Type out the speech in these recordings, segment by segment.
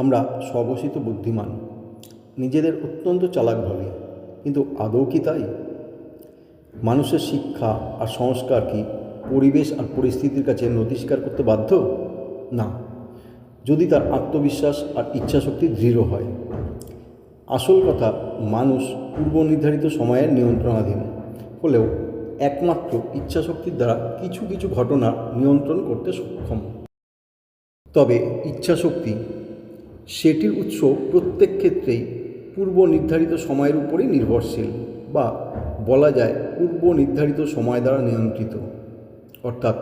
আমরা স্বঘোষিত বুদ্ধিমান, নিজেদের অত্যন্ত চালাক ভাবি, কিন্তু আদৌ কি তাই? মানুষের শিক্ষা আর সংস্কার কি পরিবেশ আর পরিস্থিতির কাছে নথি স্বীকার করতে বাধ্য? না। যদি তার আত্মবিশ্বাস আর ইচ্ছাশক্তি দৃঢ় হয়। আসল কথা, মানুষ পূর্ব নির্ধারিত সময়ের নিয়ন্ত্রণাধীন, হলেও একমাত্র ইচ্ছাশক্তির দ্বারা কিছু কিছু ঘটনা নিয়ন্ত্রণ করতে সক্ষম। তবে ইচ্ছাশক্তি সেটির উৎস প্রত্যেক ক্ষেত্রেই পূর্ব নির্ধারিত সময়ের উপরেই নির্ভরশীল বা বলা যায় পূর্ব নির্ধারিত সময় দ্বারা নিয়ন্ত্রিত। অর্থাৎ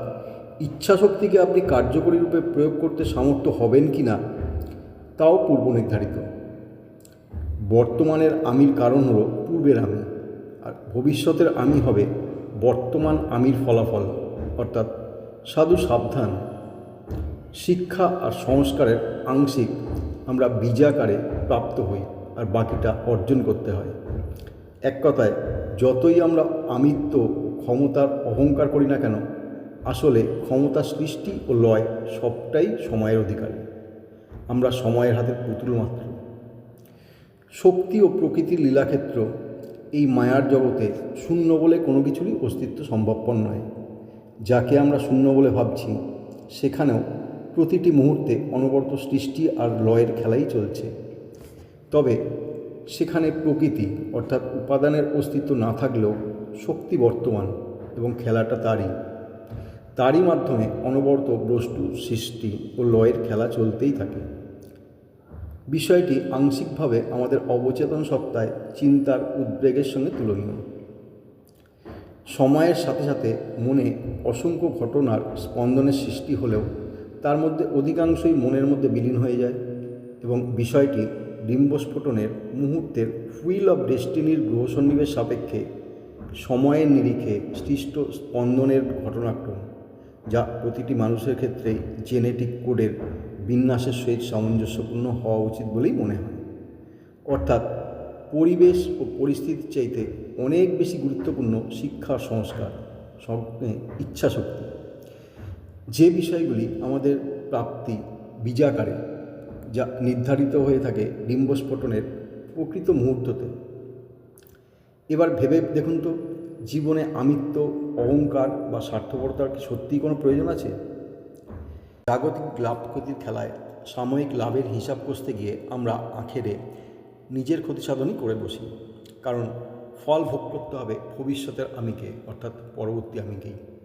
ইচ্ছাশক্তিকে আপনি কার্যকরী রূপে প্রয়োগ করতে সামর্থ্য হবেন কি না তাও পূর্ব নির্ধারিত। বর্তমানের আমির কারণ হলো পূর্বের আমি আর ভবিষ্যতের আমি হবে বর্তমান আমির ফলাফল, অর্থাৎ সাধু সাবধান। শিক্ষা আর সংস্কারের আংশিক আমরা বীজাকারে প্রাপ্ত হই আর বাকিটা অর্জন করতে হয়। এক কথায়, যতই আমরা আমিত্ব ক্ষমতার অহংকার করি না কেন, আসলে ক্ষমতা সৃষ্টি ও লয় সবটাই সময়ের অধিকারী। আমরা সময়ের হাতে পুতুল মাত্র। শক্তি ও প্রকৃতির লীলাক্ষেত্র এই মায়ার জগতে শূন্য বলে কোনো কিছুরই অস্তিত্ব সম্ভবপর নয়। যাকে আমরা শূন্য বলে ভাবছি, সেখানেও প্রতিটি মুহূর্তে অনবরত সৃষ্টি আর লয়ের খেলাই চলছে। তবে সেখানে প্রকৃতি, অর্থাৎ উপাদানের অস্তিত্ব না থাকলেও শক্তি বর্তমান এবং খেলাটা তারই। তারই মাধ্যমে অনবরত বস্তু, সৃষ্টি ও লয়ের খেলা চলতেই থাকে। বিষয়টি আংশিকভাবে আমাদের অবচেতন সত্তায় চিন্তার উদ্বেগের সঙ্গে তুলনীয়। সময়ের সাথে সাথে মনে অসংখ্য ঘটনার স্পন্দনের সৃষ্টি হলেও তার মধ্যে অধিকাংশই মনের মধ্যে বিলীন হয়ে যায় এবং বিষয়টি ডিম্বস্ফোটনের মুহূর্তের হুইল অফ ডেস্টিনির গ্রহ সন্নিবেশ সাপেক্ষে সময়ের নিরিখে সৃষ্ট স্পন্দনের ঘটনাক্রম, যা প্রতিটি মানুষের ক্ষেত্রে জেনেটিক কোডের বিন্যাসের সহিত সামঞ্জস্যপূর্ণ হওয়া উচিত বলেই মনে হয়। অর্থাৎ পরিবেশ ও পরিস্থিতির চাইতে অনেক বেশি গুরুত্বপূর্ণ শিক্ষা সংস্কার ইচ্ছাশক্তি। যে বিষয়গুলি আমাদের প্রাপ্তি বীজাকারে যা নির্ধারিত হয়ে থাকে ডিম্বস্ফোটনের প্রকৃত মুহূর্ততে। এবার ভেবে দেখুন তো, জীবনে আমিত্ব, অহংকার বা স্বার্থপরতার কি সত্যিই কোনো প্রয়োজন আছে? জাগতিক লাভ ক্ষতির খেলায় সাময়িক লাভের হিসাব কষতে গিয়ে আমরা আখেরে নিজের ক্ষতি সাধনই করে বসি। কারণ ফল ভোগ করতে হবে ভবিষ্যতের আমিকে, অর্থাৎ পরবর্তী আমিকেই।